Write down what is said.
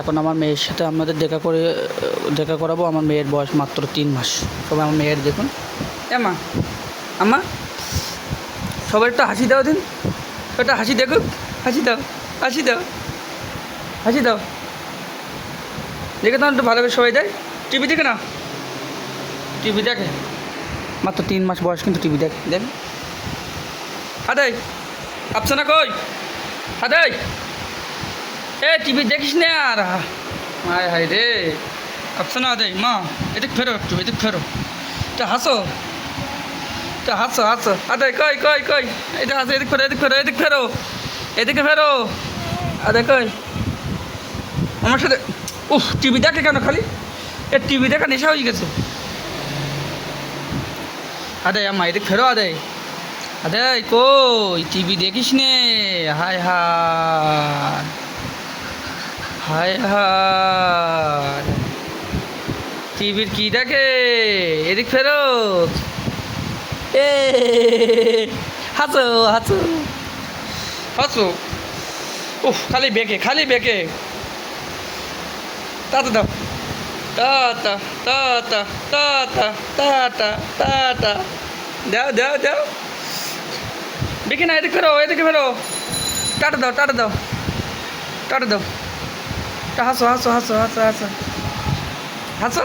এখন আমার মেয়ের সাথে আপনাদের দেখা করে, দেখা করাবো। আমার মেয়ের বয়স মাত্র তিন মাস। তবে আমার মেয়ের দেখুন। এমা আমা সবাই একটা হাসি দাও দিন। একটা হাসি দেখুক। হাসি দাও হাসি দাও হাসি দাও। দেখে তখন একটু ভালোভাবে সবাই দেয়। টিভি দেখে না টিভি দেখে। মাত্র তিন মাস বয়স কিন্তু টিভি দেখে। দেখ হাদাই আফসানা কই? হাদাই। এ, টিভি দেখিস না আর। হায় হায় রে। আফসানা আদাই মা, এদিক ফেরো একটু, এদিক ফেরো। এটা হাসো। এটা হাসো হাসো। আদাই কই কই কই। এটা হাসো, এদিক ফেরো এদিক ফেরো এদিক ফেরো। এদিকে ফেরো। আদাই কই। আমার সাথে উফ, টিভি দেখে কেন খালি? এ, টিভি দেখা নেশা হয়ে গেছে। আদাই আম্মা, এদিক ফেরো আদাই আদাই কই, টিভি দেখিস নে। হায় হায়। হায় হায়। টিভির কি দেখে? এদিক ফেরো এ হাসো হাসো হাসো উফ, খালি বেঁকে খালি বেঁকে। তাতে দাও tata tata tata tata tata দাও দাও দাও। দেখি না, এদিকে ফেরো এদিকে ফেরো। টাটা দাও টাটা দাও। টাটা দাও। টা হাসো হাসো হাসো হাসো হাসো হাসো